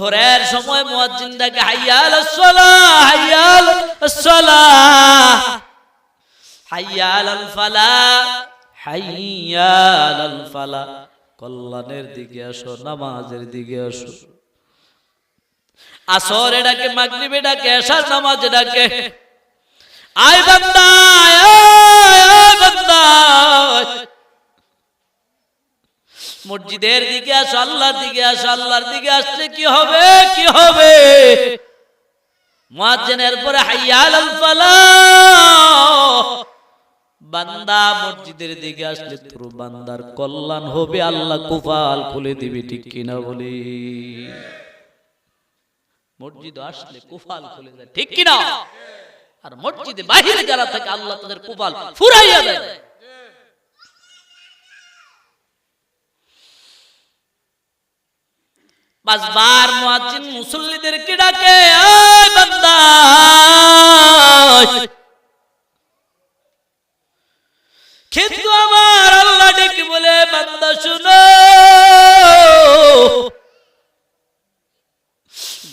জোহরের সময় মুয়াজ্জিন ডাকে হাইয়াল সালাহ হাইয়াল সালাহ হাইয়াল ফালাহ হাইয়াল আল ফালাহ কল্যাণের দিকে আসো, নামাজের দিকে আসো। আসরে ডাকে, মাগরিবে ডাকে, এশার নামাজে ডাকে। আয় বান্দা আয় বান্দা মসজিদের দিকে আসো, আল্লাহর দিকে আসো, আল্লাহর দিকে আসলে কি হবে? কি হবে? মুয়াজ্জিনের পরে হাইয়াল ফালাহ। বান্দা মসজিদের দিকে আসলে তোর বান্দার কল্যাণ হবে, আল্লাহ কুফাল খুলে দিবি, ঠিক কিনা বলি? মসজিদ আসলে কুফাল খুলে দেয়, ঠিক কিনা? আর মসজিদে বাহিরে যারা থাকে, আল্লাহ তাদের কুফাল ফুরাইয়া দেয়। পাঁচবার মুয়াজ্জিন মুসল্লিদেরকে ডাকে আয় বান্দা! কিন্তু আমার আল্লাহ ডেকে বলে, বান্দা, শুনো।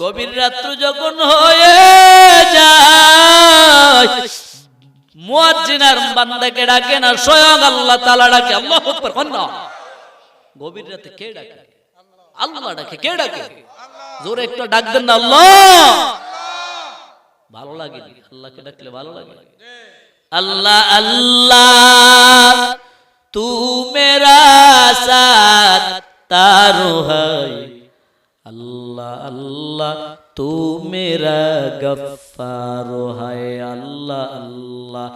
গভীর রাত্র যখন হয়ে যায়, মুয়াজ্জিন আর বান্দাকে ডাকে না, স্বয়ং আল্লাহ তাআলা ডাকে, আল্লাহু আকবার গভীর রাতে কে ডাকে? আল্লাহ ডাকে কে ডাকে? জোরে একটু ডাক দেন না আল্লাহ। ভালো লাগে আল্লাহকে ডাকলে ভালো লাগে। আল্লাহ আল্লাহ তু মেরা সাথ তারো হাই আল্লাহ আল্লাহ তু মেরা গফারো হায়। আল্লাহ আল্লাহ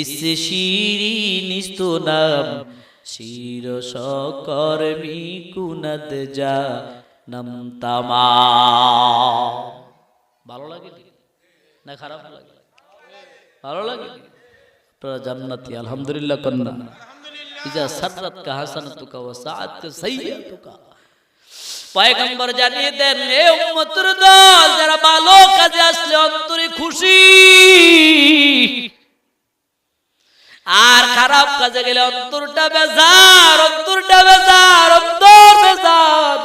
ইস শিরিনিস্তু নাম শির সকর্মী কুনদ যা নম তামা। ভালো লাগে না খারাপ লাগে? ভালো লাগে আপনারা জান্নাতি, আলহামদুলিল্লাহ কন্যা। ইজা সাররাত কা হাসানাতুকা ওয়া সাআত কা সাইয়্যাতুকা। পয়গম্বর জানিয়ে দেন, এ উম্মতের দল, যারা ভালো কাজে আসলে অন্তরে খুশি আর খারাপ কাজে গেলে অন্তরটা বেজার অন্তরটা বেজার, অন্তর বেজার।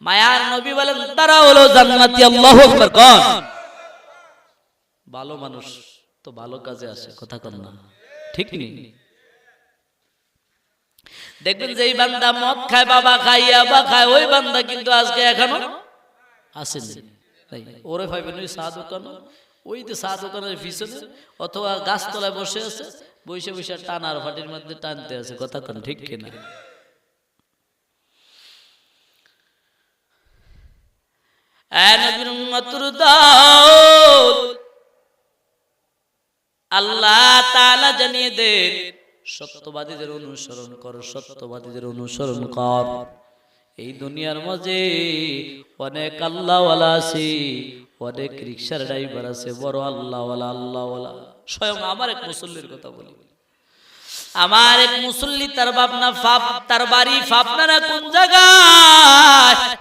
মায়ার নবী বলেন, তারা হলো জান্নাতি, আল্লাহু আকবার। কোন। ভালো মানুষ তো ভালো কাজে আসে, কথা কন না। ঠিক নেই দেখবেন যে এই বান্দা মদ খায়, বাবা খায় ইয়াবা খায়, ওই বান্দা কিন্তু আজকে এখনও আসেনি। ওরে ভাইবেন ওই চা দোকান ওই যে চা দোকানের পিছনে অথবা গাছতলায় বসে আছে, বসে বসে টানার ফাটির মধ্যে টানতে আছে, কথা কন, ঠিক কিনা? আল্লাহ জানিয়ে দেন, সত্যবাদীদের অনুসরণ কর, সত্যবাদীদের অনুসরণ কর। এই দুনিয়ার মাঝে অনেক আল্লাহওয়ালা আছে, অনেক রিক্সার ড্রাইভার আছে, বড় আল্লাহওয়ালা আল্লাহওয়ালা। স্বয়ং আমার এক মুসল্লির কথা বলি। আমার এক মুসল্লি, তার বাপনা ফাপ, তার বাড়ি ফাপনা না কোন জায়গায়?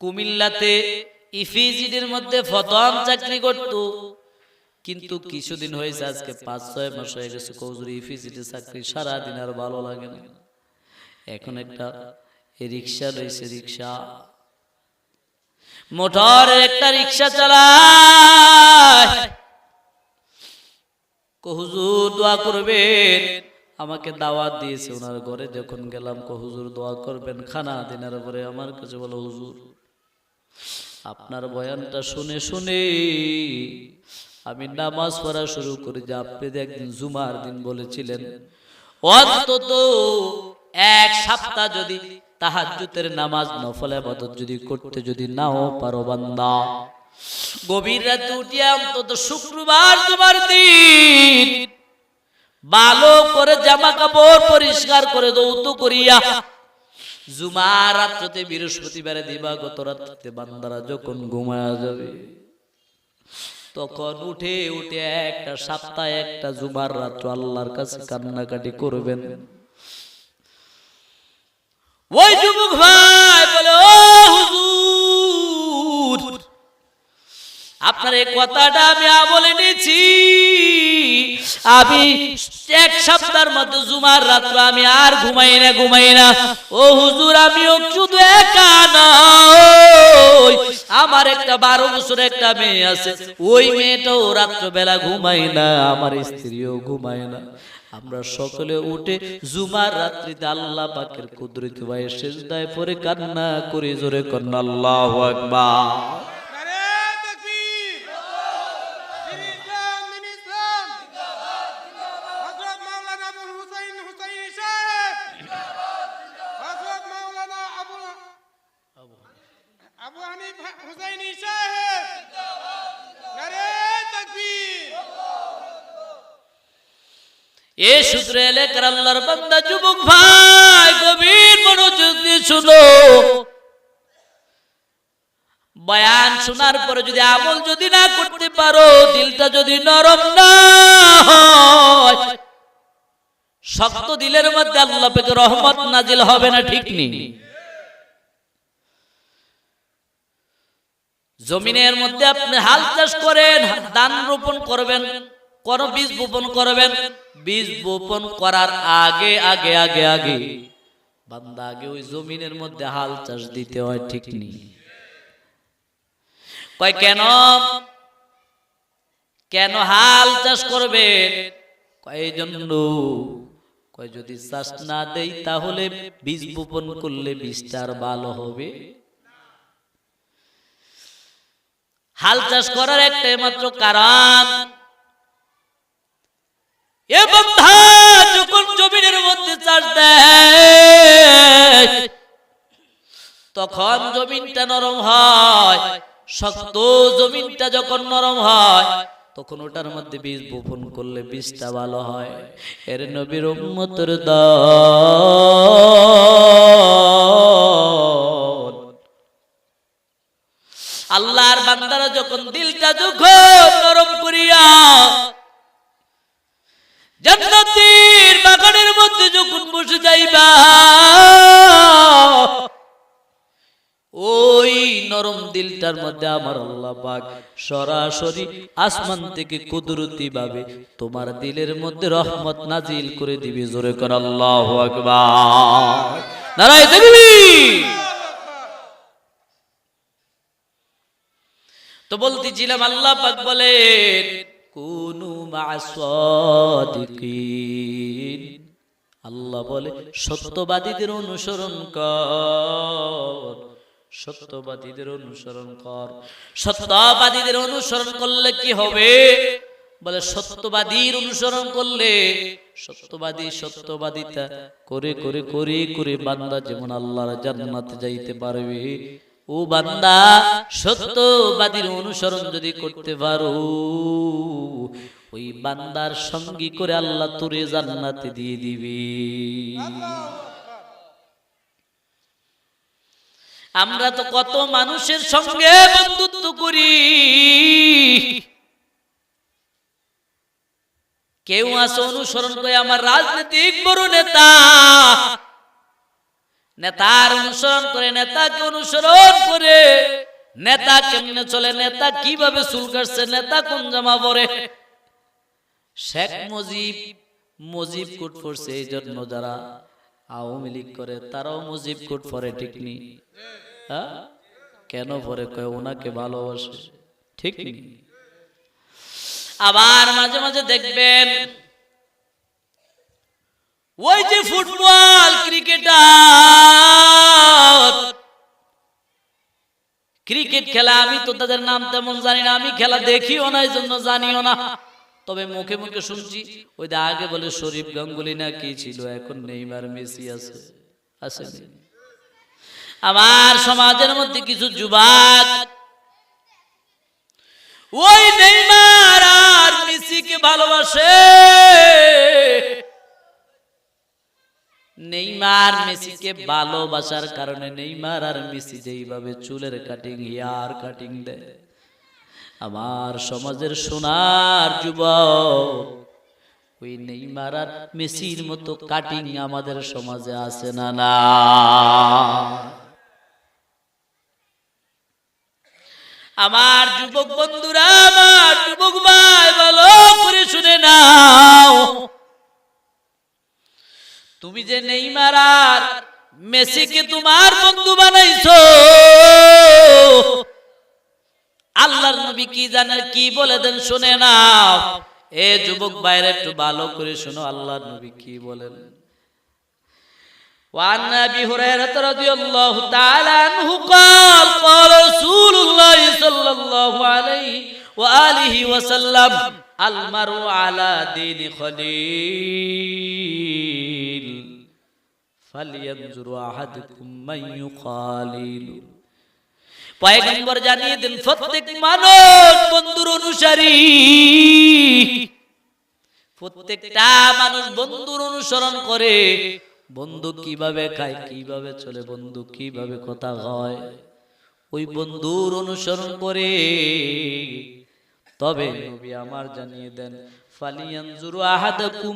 কুমিল্লাতে ইফিজিডের মধ্যে ফতোয়াম চাকরি করতো। কিন্তু কিছুদিন হয়েছে, আজকে পাঁচ, ছয় মাস হয়ে গেছে কৌজুরি ইফিজিডের চাকরি, সারাদিন আর ভালো লাগে না। এখন একটা রিক্সা রয়েছে, রিক্সা। মোটর একটা রিক্সা চালায়। করবেন। আমাকে দাওয়াত দিয়েছে ওনার ঘরে, যখন গেলাম কহুজুর দোয়া করবেন। খানা দিনের পরে আমার কাছে বলো, হুজুর, আপনার বয়ানটা শুনে শুনে আমি নামাজ পড়া শুরু করি যে আপনি একদিন জুমার দিন বলেছিলেন, অন্তত এক সপ্তাহ যদি তাহাজ্জুদের নামাজ নফল ইবাদত যদি করতে যদি নাও পারো বান্দা। গভীর রাতে উঠিয়া অন্তত শুক্রবার তোমার দিন ভালো করে জামা কাপড় পরিষ্কার করে দৌত করিয়া জুমা রাত্রতে বৃহস্পতিবারে দিবাগত রাত্রিতে বান্দারা যখন ঘুমায়া যাবে, তখন উঠে উঠে একটা সপ্তাহে একটা জুমার রাত্র আল্লাহর কাছে কান্নাকাটি করবেন। ওই যুবক ভাই বলে, ও হুজুর, আপনার এই কথাটা আমি বলে নিয়েছি। আমি এক সপ্তাহের মধ্যে জুমার রাত্র আমি আর ঘুমাই না ঘুমাই না। ও হুজুর আমিও শুধু একা আমার একটা বারো বছর একটা মেয়ে আছে। ওই মেয়েটাও রাত্রবেলা ঘুমায় না, আমার স্ত্রীও ঘুমায় না। আমরা সকলে উঠে জুমার রাত্রিতে আল্লাহ পাকের কুদরতি শেষ দায় পরে কান্না করে, জোরে কন্যা আল্লাহ আকবার। এ সূত্রে এলাকার আল্লাহর বান্দা, যুবক ভাই, গভীর মনোযোগ দিয়ে শুনো। বয়ান শোনার পরে যদি আমল যদি না করতে পারো, দিলটা যদি নরম না শক্ত দিলের মধ্যে আল্লাহ পেকে রহমত নাজিল হবে না ঠিক নেই। জমিনের মধ্যে আপনি হাল চাষ করেন, ধান রোপণ করবেন কোন বীজ বপন করবেন। বীজ বপন করার আগে আগে আগে আগে বান্দা আগে ওই জমিনের মধ্যে হাল চাষ দিতে হয়, ঠিক নেই। কয়, কেন? কেন হাল চাষ করবেন? কয় জন্য। কয়, যদি চাষ না দেই তাহলে বীজ বপন করলে বীজটা আর ভালো হবে। হাল চাষ করার একটাই মাত্র কারণ এ যখন জমিনের মধ্যে চাষ দেয়, তখন জমিনটা নরম হয়, শক্ত জমিনটা যখন নরম হয়, তখন ওটার মধ্যে বীজ বপন করলে বীজটা ভালো হয়। এর নবীর উম্মতের দল। আল্লাহর বান্দারা যখন দিলটা যখন নরম করিয়া জান্নাতের বাগানের মধ্যে যখন বসে যাইবা, ওই নরম দিলটার মধ্যে আমার আল্লাহ পাক সরাসরি আসমান থেকে কুদরতি ভাবে তোমার দিলের মধ্যে রহমত নাজিল করে দিবে। জোরে কর আল্লাহ আকবার। নারায় দেখবি তো বলতেছিলাম, আল্লাহ পাক বলেন কুনু আল্লাহ বলে, সত্যবাদীদের অনুসরণ কর। সত্যবাদীদের অনুসরণ কর। সত্যবাদীদের অনুসরণ করলে কি হবে? বলে, সত্যবাদীর অনুসরণ করলে সত্যবাদী সত্যবাদিতা করে করে করে করে বান্দা যেমন আল্লাহর জান্নাতে যাইতে পারবে ও বান্দা সত্যবাদীর অনুসরণ যদি করতে পারো, ওই বান্দার সঙ্গী করে আল্লাহ তোরে জান্নাতে দিয়ে দিবে। আমরা তো কত মানুষের সঙ্গে বন্ধুত্ব করি। কেউ আছে অনুসরণ করে আমার রাজনৈতিক বড় নেতা নেতার অনুসরণ করে, নেতাকে অনুসরণ করে নেতা কেমনে চলে, নেতা কীভাবে চুল কাটছে, নেতা কোন জামা পরে? শেখ মুজিব মুজিব কোট পড়ছে এই জন্য যারা আওয়ামী লীগ করে, তারাও মুজিব কোট পরে, ঠিক নেই হ্যাঁ? কেন পরে? কয়, ওনাকে ভালোবাসে, ঠিক নেই আবার মাঝে মাঝে দেখবেন ওই যে ফুটবল ক্রিকেটার। ক্রিকেট খেলা, আমি তো তাদের নাম তেমন জানি না, আমি খেলা দেখিও না এই জন্য জানিও না। তবে মুখে মুখে শুনছি, ওই দা আগে বলে শরীফ গাঙ্গুলি না কি ছিল, এখন নেইমার, মেসি আছে আছে আমার সমাজের মধ্যে কিছু যুবক, ওই নেইমার আর মেসিকে ভালোবাসে। নেইমার মেসিকে ভালোবাসার কারণে নেইমার আর মেসি যেইভাবে চুলের কাটিং হেয়ার কাটিং দেয়। আমার সমাজের সোনার যুবক, ওই নেইমার আর মেসির মতো কাটিং আমাদের সমাজে আছে না না? আমার যুবক বন্ধুরা, আমার যুবক ভাই ভালো করে শুনে নাও। তুমি যে নেইমার আর মেসিকে তোমার বন্ধু বানাইছো জানে কি বলে দেন শুনে না এ যুবক বাইরে একটু ভালো করে শোনো আল্লাহ নবী কি বলেন وعن ابي هريره رضي الله تعالى عنه قال قال رسول الله صلى الله عليه واله وسلم আলমারু আলা দিন খলিল। ফালিয়ানজুরু আহাদুকুম মান ইউকালিল। পয়গম্বর জানিয়ে দেন প্রত্যেক মানুষ বন্ধুর অনুসারী। প্রত্যেকটা মানুষ বন্ধুর অনুসরণ করে। বন্ধু কীভাবে খায়, কীভাবে চলে, বন্ধু কীভাবে কথা হয় ওই বন্ধুর অনুসরণ করে। তবে নবী আমার জানিয়ে দেন ফালিয়ানজুরু আহাদাকুম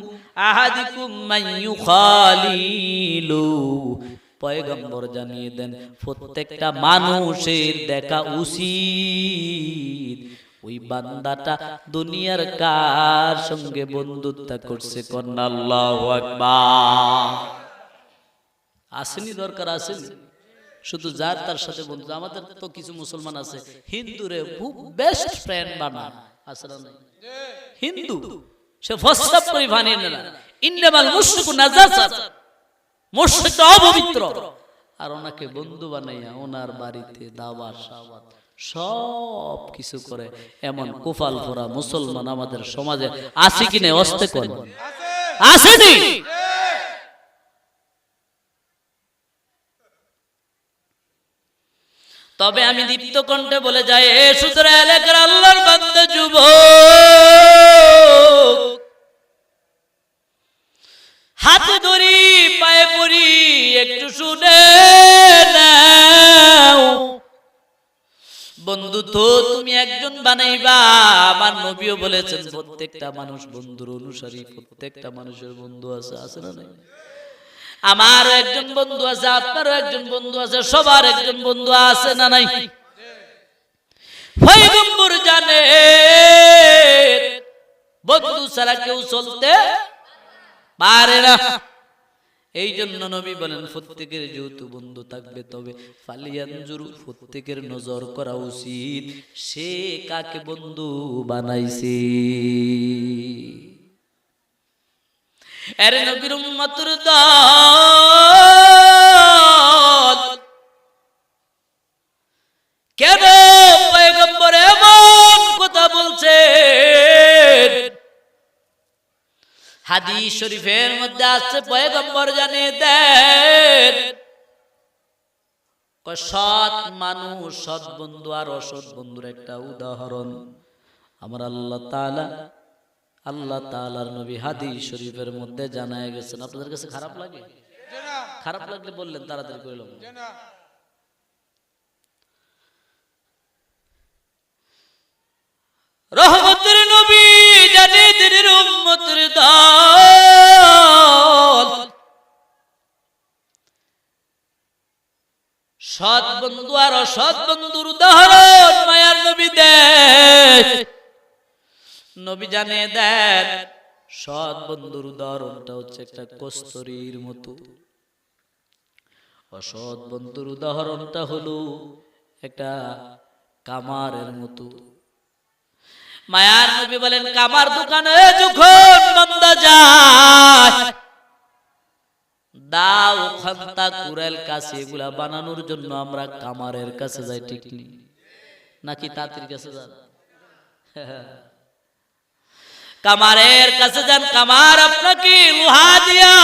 আহাদিকুম মাইয়ু খালিলু পয়গম্বর জানিয়ে দেন প্রত্যেকটা মানুষের দেখা উচিত। ওই বান্দাটা দুনিয়ার কার সঙ্গে বন্ধুত্ব করছে কন্যা আল্লাহু আকবার। আসেনি দরকার আসেনি। শুধু যার তার সাথে বন্ধু, আমাদের তো কিছু মুসলমান আছে। হিন্দুরে খুব বেস্ট ফ্রেন্ড বানায়। আছে না নাই? হিন্দু, সে ফসাব করে বানিয়ে না ইন্নামাল মুশরিকু নাজাসাত, মুশরিক অপবিত্র। আর ওনাকে বন্ধু বানাইয়া ওনার বাড়িতে দাওয়াত, সাওয়াত, সব কিছু করে। এমন কুফাল মুসলমান আমাদের সমাজে আছে কি নেই? অস্তে কোন। আছে আসেনি তবে আমি দীপ্ত কণ্ঠে বলে যাই, এ সুতরা এলাকার আল্লাহর বান্দা যুব হাতে ধরি, পায়ে পড়ি, একটু শুনে বন্ধু তো তুমি একজন বানাইবা, আমার নবীও বলেছেন, প্রত্যেকটা মানুষ বন্ধুর অনুসারী, প্রত্যেকটা মানুষের বন্ধু আছে আছে না নাই? আমারও একজন বন্ধু আছে, আপনারও একজন বন্ধু আছে, সবার একজন বন্ধু আছে না নাই? পয়গম্বর জানে, বন্ধু ছাড়া কেউ চলতে পারে না। এই জন্য নবী বলেন, প্রত্যেকের যেহেতু বন্ধু থাকবে তবে ফালিয়ানজুরু প্রত্যেকের নজর করা উচিত। সে কাকে বন্ধু বানাইছে? আরে নবীর উম্মতের দল। কেন পয়গম্বর এমন কথা বলছে হাদিস শরীফের মধ্যে আছে, পয়গম্বর জানিয়ে দেন সৎ মানুষ, সৎ বন্ধু আর অসৎ বন্ধুর একটা উদাহরণ। আমার আল্লাহ তাআলা আল্লাহ তাআলার নবী হাদিস শরীফের মধ্যে জানায় গেছেন। আপনাদের কাছে খারাপ লাগে? খারাপ লাগলে বললেন, তাড়াতাড়ি করে লম রহমতের নবী দল। সৎ বন্ধু আর অসৎ বন্ধুর উদাহরণ মায়ার নবী দেন নবী জানে দেন, সৎ বন্ধুর উদাহরণটা হচ্ছে একটা কস্তরীর মতো। অসৎ বন্ধুর উদাহরণটা হলো একটা কামারের মতো। মায়ার নবী বলেন, কামার দোকানে যখন বান্দা যায়, দাও খান্তা কুড়াল কাছে, এগুলা বানানোর জন্য আমরা কামারের কাছে যাই, ঠিক নাকি তাঁতির কাছে যান? কামারের কাছে যান, কামার, আপনাকে লোহা দিয়া।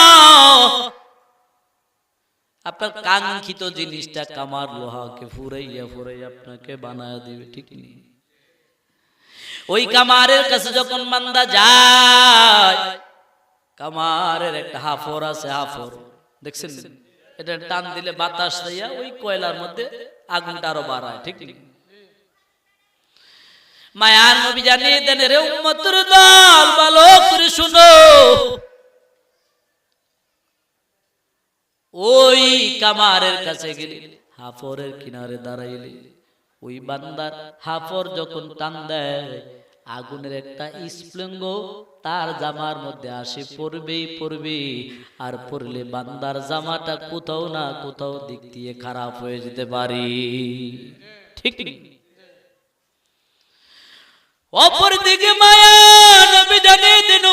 আপনার কাঙ্ক্ষিত জিনিসটা কামার লোহাকে ফুরাইয়া ফুরাইয়া আপনাকে বানায় দিবে, ঠিক নেই ওই কামারের কাছে যখন মান্দা যায়, কামারের একটা হাফর আছে, হাফর। দেখছেন? এটা টান দিলে বাতাস দিয়া ওই কয়লার মধ্যে আগুনটা আরও বাড়ায়, ঠিক ঠিক মায়ার নবী জানিয়ে দেন, রে উম্মতের দল, ভালো করে শুনো। ওই কামারের কাছে গেলে, হাফরের কিনারে দাঁড়াইলে, ওই বান্দার হাফর যখন টান দেয়, আগুনের একটা স্প্লিঙ্গ তার জামার মধ্যে আসে, পড়বেই পড়বে। আর পড়লে বান্দার জামাটা কোথাও না কোথাও দিক দিয়ে খারাপ হয়ে যেতে পারে। ঠিক অপর দিকে মায়া দিন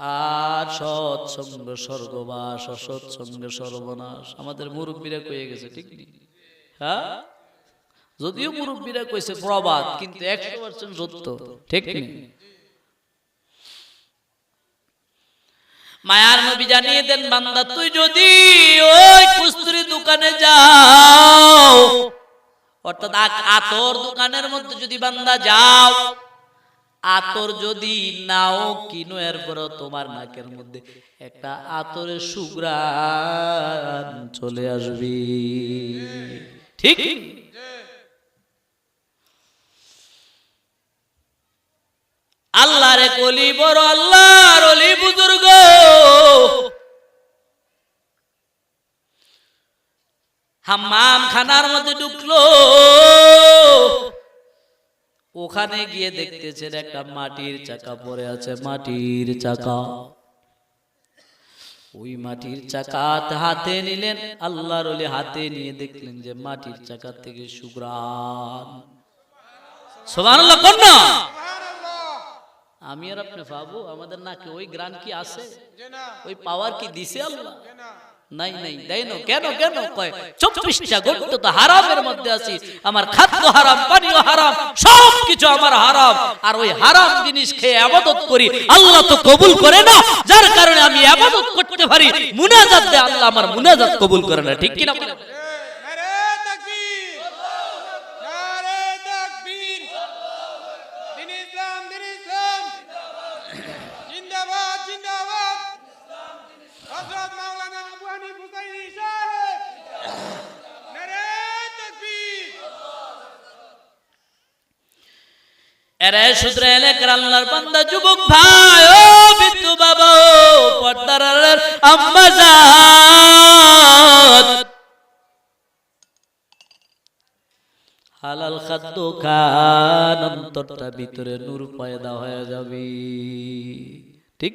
আর সৎসঙ্গ স্বর্গবাস অসৎসঙ্গ সর্বনাশ। আমাদের মুরব্বীরা কয়ে গেছে, ঠিক হ্যাঁ? যদিও মুরব্বীরা কইছে প্রবাদ, কিন্তু একশো পার্সেন্ট সত্য, ঠিক নেই মায়ার নবী জানিয়ে দেন, বান্দা, তুই যদি ওই কুস্তুরি দোকানে যাও, অর্থাৎ আতর দোকানের মধ্যে যদি বান্দা যাও, আতর যদি নাও কিনো, এরপরও তোমার নাকের মধ্যে একটা আতরের সুগ্রাণ চলে আসবি। ঠিক? আল্লাহ রে কলি বড় আল্লাহর অলি বুজুর্গ হাম্মাম খানার মধ্যে ঢুকলো। ওখানে গিয়ে দেখতেছেন একটা মাটির চাকা পড়ে আছে মাটির চাকা। ওই মাটির চাকা হাতে নিলেন আল্লাহর হাতে নিয়ে দেখলেন যে মাটির চাকা থেকে সুবহানাল্লাহ কোন না? আমি আর আপনি ভাবো আমাদের নাকি ওই গ্রান কি আছে? ওই পাওয়ার কি দিছে আল্লাহ? নাই নাই, দেয় না, কেন কেন? কয়, চব্বিশটা গর্ত তো হারামের মধ্যে আছি। আমার খাদ্য হারাম, পানীয় হারাম সব কিছু আমার হারাম। আর ওই হারাম জিনিস খেয়ে আবাদত করি, আল্লাহ তো কবুল করে না। যার কারণে আমি আবাদত করতে পারি। মুনাজাত দেয় আল্লাহ, আমার মুনাজাত কবুল করে না। ঠিক কিনা এরে হালাল খাদ্য খান অন্তরটা ভিতরে নূর পয়দা হয়ে যাবে। ঠিক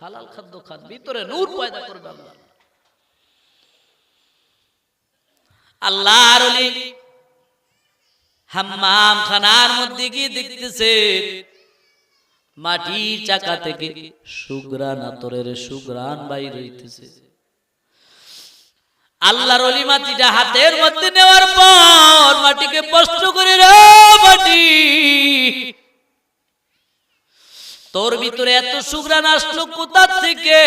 হালাল খাদ্য খান ভিতরে নূর পয়দা করবে আল্লাহ। আল্লাহর ওলি হাম্মাম খানার মধ্যে গিয়ে দেখতেছে, মাটির চাকা থেকে সুগ্রান আতরের সুগ্রান বাইর হইতেছে। আল্লাহর অলি মাটিটা হাতের মধ্যে নেওয়ার পর মাটিকে স্পষ্ট করে, রে মাটি, তোর ভিতরে এত সুগ্রান আসলো কোথা থেকে?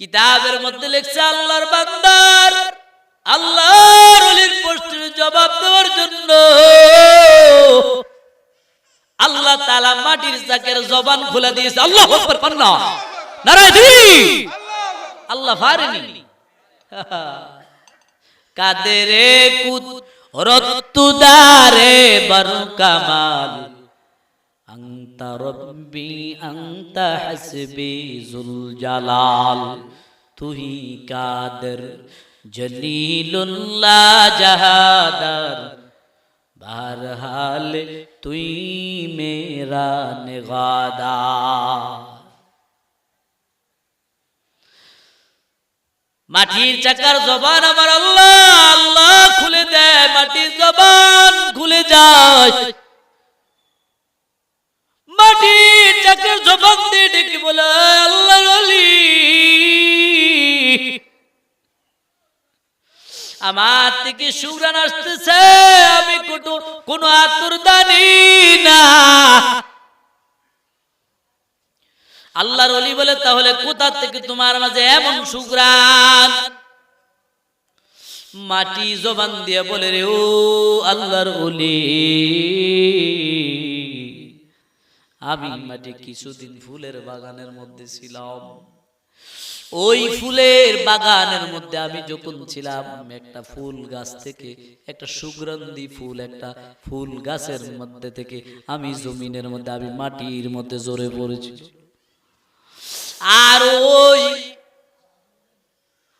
কিতাবের মধ্যে লেখছে আল্লাহর বান্দার, আল্লাহর অলির প্রশ্নের জবাব দেওয়ার জন্য। আল্লাহ তালা মাটির চাকের জবান খুলে দিয়েছে। আল্লাহ পান্না নারায় দিবি আল্লাহ ফারেনি। কাদেরে কুত রত্তুদারে বর কামাল أنت ربي أنت حسبي ذو الجلال তুই কাদের জলিলুল্লাহ জাহাদার বারহাল তুই মেরা নিগাদা মাটির চাকার জবান আমার আল্লাহ আল্লাহ খুলে দেয় মাটির জবান খুলে যায় চাকের জবান দিয়ে ডেকে বলে আল্লাহ অলি আমার থেকে সুরান আসতেছে, আমি আতুর দানি না। আল্লাহর অলি বলে, তাহলে কোথা থেকে তোমার মাঝে এমন সুগ্রান মাটি জবান দিয়ে বলে, রে ও আল্লাহর অলি আমি মাটি কিছুদিন ফুলের বাগানের মধ্যে ছিলাম। ওই ফুলের বাগানের মধ্যে আমি যখন ছিলাম, একটা ফুল গাছ থেকে, একটা সুগন্ধি ফুল, একটা ফুল গাছের মধ্যে থেকে আমি জমিনের মধ্যে, আমি মাটির মধ্যে জোরে পড়েছি। আর ওই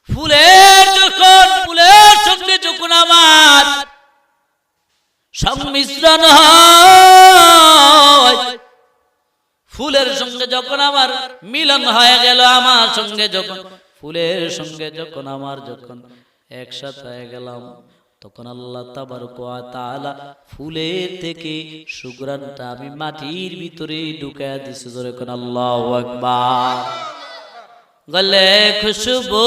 ফুলের যখন, ফুলের সঙ্গে যখন আমার সংমিশ্রণ হয় ফুলের সঙ্গে যখন আমার মিলন হয়ে গেল, আমার সঙ্গে যখন, ফুলের সঙ্গে যখন আমার যখন একসাথে হয়ে গেলাম, তখন আল্লাহ তাআলা ফুলের থেকে সুগ্রানটা আমি মাটির ভিতরে ঢুকায় দিছি কোন আল্লাহ আকবার। গলে খুশবু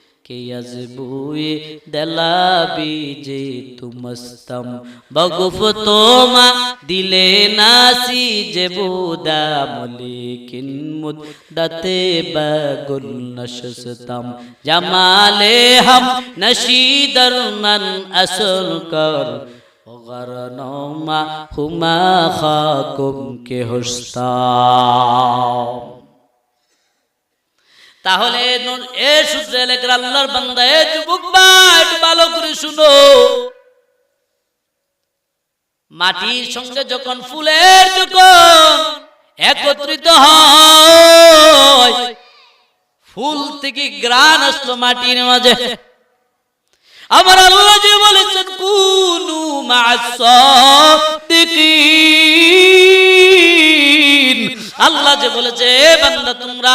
আবিরি কে আজবুয়ে দলাবি যে তুমস্তম বগুফ তোমা দিলে নাসি যে বুদা মলিকিন মুদ্দতে বগুল নশস্তম জামালে হাম নশীদর মন আসল কর গরনমা হুমা খাকুম কে হুস্তাম তাহলে এ সূত্রে লেখার আল্লাহর বান্দা এ যুবক ভাই ভালো করে শুনো। মাটির সঙ্গে যখন ফুলের যখন একত্রিত হয় ফুল থেকে গ্রান আসলো মাটির মাঝে। আমার আল্লাহ যে বলেছেন কুনু মাসাদিকিন আল্লাহ যে বলেছে বান্দা, তোমরা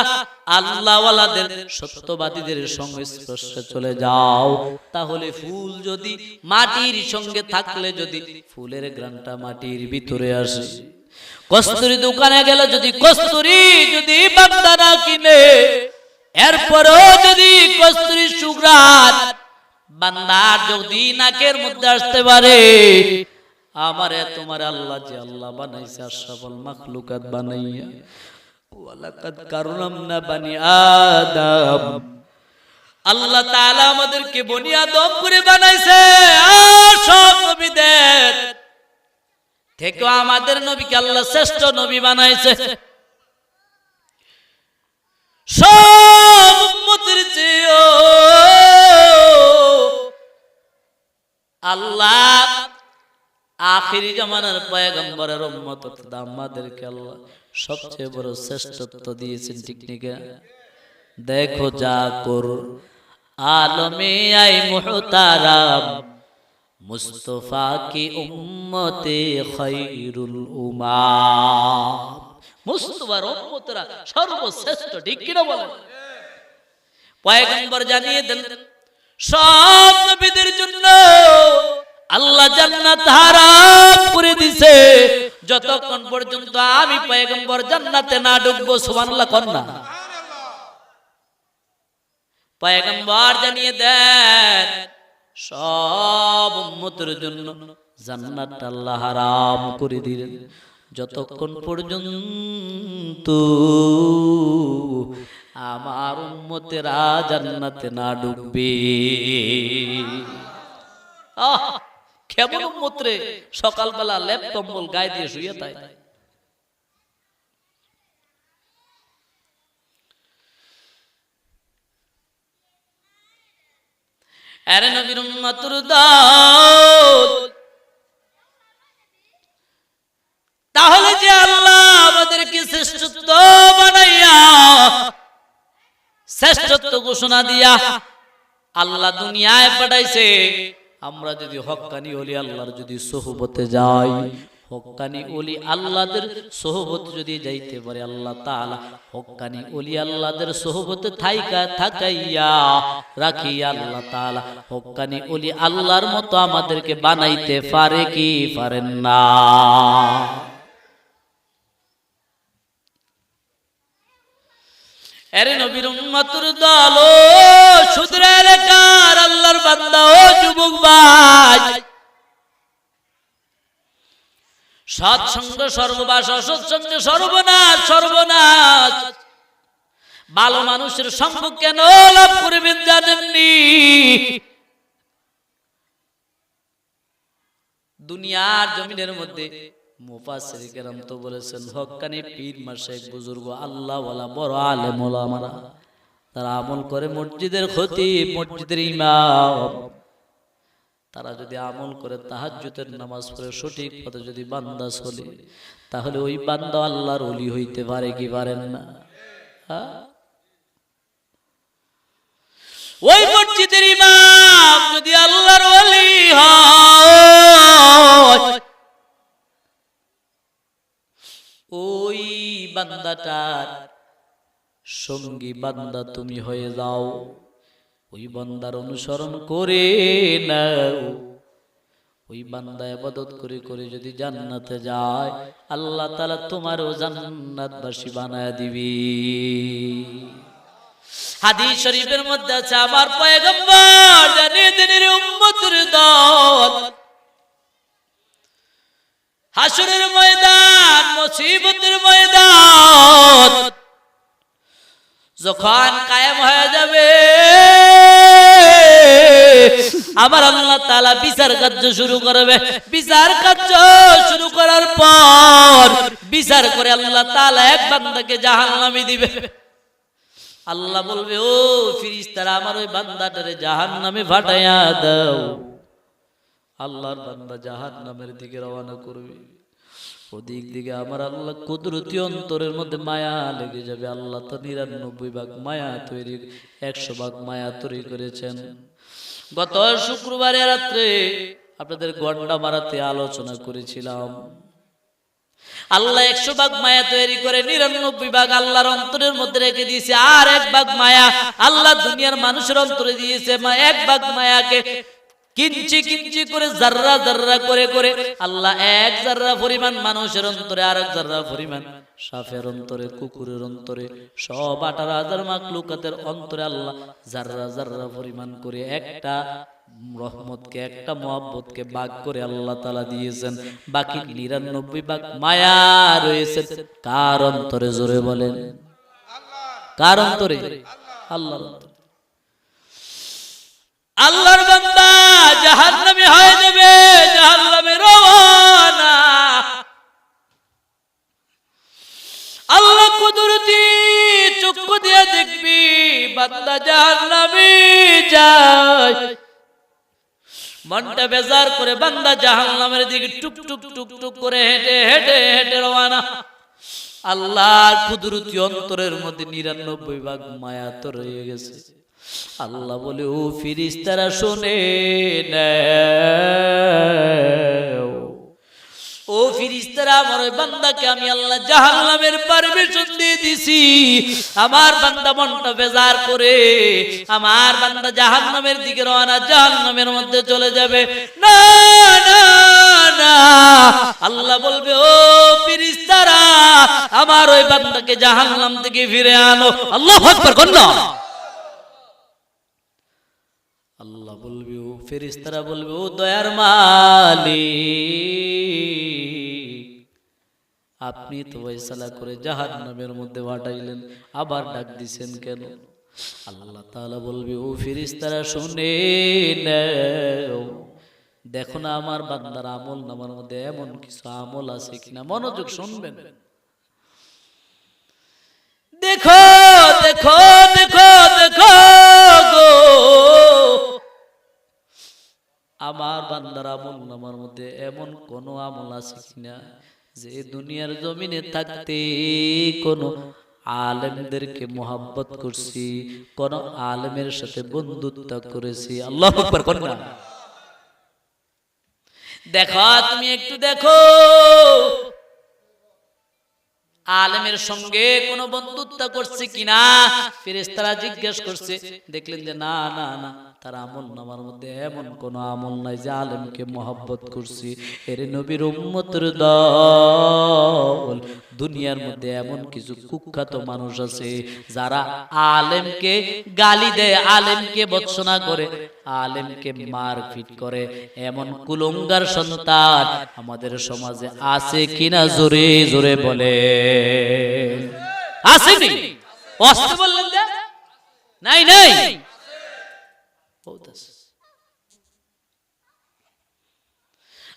আল্লাহওয়ালাদের, সত্যবাদীদের সংস্পর্শে চলে যাও। তাহলে ফুল যদি মাটির সঙ্গে থাকলে যদি ফুলের গ্রানটা মাটির ভিতরে আসে। কস্তুরি দোকানে গেলে যদি কস্তুরি যদি বান্দা না কিনে, এরপরও যদি কস্তুরি সুগ্রাত বান্দার যদি নাকের মধ্যে আসতে পারে আমারে তোমার আল্লাহ যে আল্লাহ বানাইছে আশরাফুল মাখলুকাত বানাইয়া, ওয়ালাকাদ কাররামনা বানি আদম। আল্লাহ তাআলা আমাদেরকে বনি আদম করে বানাইছে, আর সব নবীদের। থেকেও আমাদের নবীকে আল্লাহ শ্রেষ্ঠ নবী বানাইছে। সব উম্মতের চেয়েও আল্লাহ আখিরি জামানার পায়গম্বরের উম্মত আমাদেরকে আল্লাহ সবচেয়ে বড় শ্রেষ্ঠত্ব দিয়েছেন, ঠিক নিকা দেখো যা কর। আলমে আই মুহতারাম, মুস্তফা কি উম্মতে খৈরুল উমাম মুস্তফার উম্মতরা সর্বশ্রেষ্ঠ, ঠিক কিনা বলেন? পয়গম্বর জানিয়ে দেন সব নবীদের জন্য আল্লাহ জান্নাত হারাম করে দিছে। যতক্ষণ পর্যন্ত আমি পয়গম্বর জান্নাতে না ঢুকবো, সুবহানাল্লাহ কন্যা পয়গম্বর জানিয়ে দেন, সব উম্মতের জন্য জান্নাত আল্লাহ হারাম করে দিলেন। যতক্ষণ পর্যন্ত আমার উম্মতেরা জান্নাতে না ডুববে আহ! কেমন উম্মত রে সকালবেলা লেপ কম্বল গায়ে দিয়ে শুয়ে তাই। আরে নবীর উম্মতুর দল তাহলে যে আল্লাহ আমাদেরকে শ্রেষ্ঠত্ব বানাইয়া, শ্রেষ্ঠত্ব ঘোষণা দিয়া আল্লাহ দুনিয়ায় পাঠাইছে আমরা যদি হকানি অলি আল্লাহর যদি সোহবতে যাই, হকানি অলি আল্লাহদের সোহবত যদি যাইতে পারে আল্লাহ তাআলা, হকানি অলি আল্লাহদের সোহবতে থাইকা, থাকাইয়া রাখি আল্লাহ তাআলা, হকানি অলি আল্লাহর মতো আমাদেরকে বানাইতে পারে কি পারেন না? আরে নবীর উম্মতুর দল, ও সুদরা এলাকার আল্লাহর বান্দা, ও যুবক ভাই। সৎসঙ্গ সর্ববাস অসৎসঙ্গ সর্বনাশ সর্বনাশ। ভালো মানুষের সঙ্গ কেন লাভ করবেন জানেননি? দুনিয়ার জমিনের মধ্যে মুফাসসির কেরাম তো বলেছেন হক্কানি পীর মাশেক বুজুর্গ আল্লাহ বড় আলেম ওলামারা তারা আমল করে মসজিদের ক্ষতি, মসজিদের ইমাম। তারা যদি আমল করে তাহাজ্জুদের নামাজ পড়ে, সঠিক পথে যদি বান্দা চলে, তাহলে ওই বান্দা আল্লাহর ওলি হইতে পারে কি পারেন না? হ্যাঁ? ওই মসজিদের ইমাম যদি আল্লাহর ওলি হয় ওই বান্দাটার। সঙ্গী বান্দা তুমি হয়ে যাও। ওই বান্দার অনুসরণ করে নাও। ওই বান্দা আবাদত করে করে যদি জান্নাতে যায়, আল্লাহ তালা তোমারও জান্নাতবাসী বানায় দিবি। হাদিস শরীফের মধ্যে আছে, আমার পয়গম্বর জানিয়ে দিনের উম্মতের দল। হাসরের ময়দান, মুসিবতের ময়দান। যখন কায়েম হয়ে যাবে, আমার আল্লাহ তালা বিচার কার্য শুরু করবে। বিচার কার্য শুরু করার পর বিচার করে আল্লাহ তালা এক বান্দাকে জাহান্নামে দিবে। আল্লাহ বলবে, ও ফিরিস্তারা, আমার ওই বান্দাটারে জাহান নামে ফাটাইয়া দাও। আল্লাহর বান্দা জাহান নামের দিকে রওনা করবে। ওদিক দিকে আমার আল্লাহ কুদরতি অন্তরের মধ্যে মায়া লেগে যাবে। আল্লাহ তো নিরানব্বই ভাগ মায়া তৈরি, একশো ভাগ মায়া তৈরি করেছেন। গত শুক্রবারে রাত্রে আপনাদের গন্ডা মারাতে আলোচনা করেছিলাম। আল্লাহ একশো ভাগ মায়া তৈরি করে নিরানব্বই ভাগ আল্লাহর অন্তরের মধ্যে রেখে দিয়েছে, আর এক ভাগ মায়া আল্লাহ দুনিয়ার মানুষের অন্তরে দিয়েছে। এক ভাগ মায়াকে কিঞ্চি কিঞ্চি করে, জাররা জাররা করে করে। আল্লাহ এক জাররা পরিমাণ, মানুষের অন্তরে আর এক জাররা পরিমাণ। সাফের অন্তরে, কুকুরের অন্তরে, সব আঠারো হাজার মাকলুকাতের অন্তরে আল্লাহ জাররা জাররা পরিমাণ করে একটা রহমতকে, একটা মহব্বতকে বাগ করে আল্লাহ তালা দিয়েছেন। বাকি নিরানব্বই ভাগ মায়া রয়েছে। কার অন্তরে? জোরে বলেন। কার অন্তরে? আল্লাহ অন্তরে। আল্লাহর বান্দা জাহান্নামে হয়ে যাবে, জাহান্নামে রওনা আল্লাহ কুদরতি চক্ষু দিয়ে দেখবি, বান্দা জাহান্নামে যায়। মনটা বেজার করে বান্দা জাহান্নামের দিকে টুক টুক টুক টুক করে হেঁটে হেঁটে হেঁটে রওনা আল্লাহর কুদরতি অন্তরের মধ্যে নিরানব্বই ভাগ মায়া তো রয়ে গেছে। আল্লাহ বলে, ও ফিরিস্তারা, শোনে নাও। ও ফিরিস্তারা, আমার ওই বান্দাকে আমি আল্লাহ জাহান্নামের পারমিশন দিয়ে দিছি। আমার বান্দা মনটা বেজার করে, আমার বান্দা জাহান্নামের দিকে রওনা, জাহান্নামের মধ্যে চলে যাবে। না না না। আল্লাহ বলবে, ও ফিরিস্তারা, আমার ওই বান্দাকে জাহান্নাম থেকে ফিরে আনো। আল্লাহ আকবার কন্যা আল্লাহ বলবে ও ফেরিস্তারা বলবে, ও দয়ার মালিক, আপনি তো ফয়সালা করে জাহান নামের মধ্যে পাঠাইলেন, আবার ডাক দিছেন কেন? আল্লাহ তাআলা বলবে, ও ফেরিস্তারা শুনে দেখো না, আমার বান্দার আমল নামার মধ্যে এমন কিছু আমল আছে কিনা, মনোযোগ শুনবেন। দেখো দেখো দেখো দেখো গো। আমার বান্দার আমল নামার মধ্যে এমন কোন আমল আছে কিনা যে দুনিয়ার জমিনে থাকতে কোন আলেমদেরকে মোহাব্বত করছি, কোন আলেমের সাথে বন্ধুত্ব করেছি। আল্লাহ দেখো, তুমি একটু দেখো। আলেমের সঙ্গে কোন বন্ধুত্ব করছে কিনা? ফেরেশতারা জিজ্ঞেস করছে, দেখলেন যে না না না। তার আমল নামার মধ্যে এমন কোন আমল নাই যে আলেমকে মহব্বত করছি। এর নবীর উম্মতের দল। দুনিয়ার মধ্যে এমন কিছু কুখ্যাত মানুষ আছে, যারা আলেমকে গালি দেয়, আলেমকে বৎসনা করে, আলেমকে মারপিট করে। এমন কুলঙ্গার সন্তান আমাদের সমাজে আছে কিনা জোরে জোরে বলে আসেনি? অস্তে বললেন? নাই নাই বহুত আছে।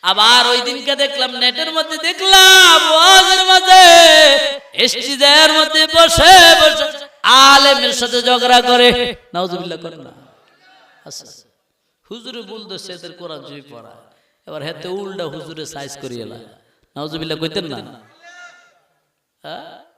আবার ওই দিনকে দেখলাম, নেটের মধ্যে দেখলাম, ওয়াজের মধ্যে এসটিদের মধ্যে বসে বসে আলেমের সাথে ঝগড়া করে। নাউজুবিল্লাহ করে না। আচ্ছা হুজুরে বলতো সেদের কোরআন জুই পড়া। এবার হেতে উল্টা হুজুরে সাইজ করিয়ে নাউজুবিল্লাহ কইতেন না? হ্যাঁ?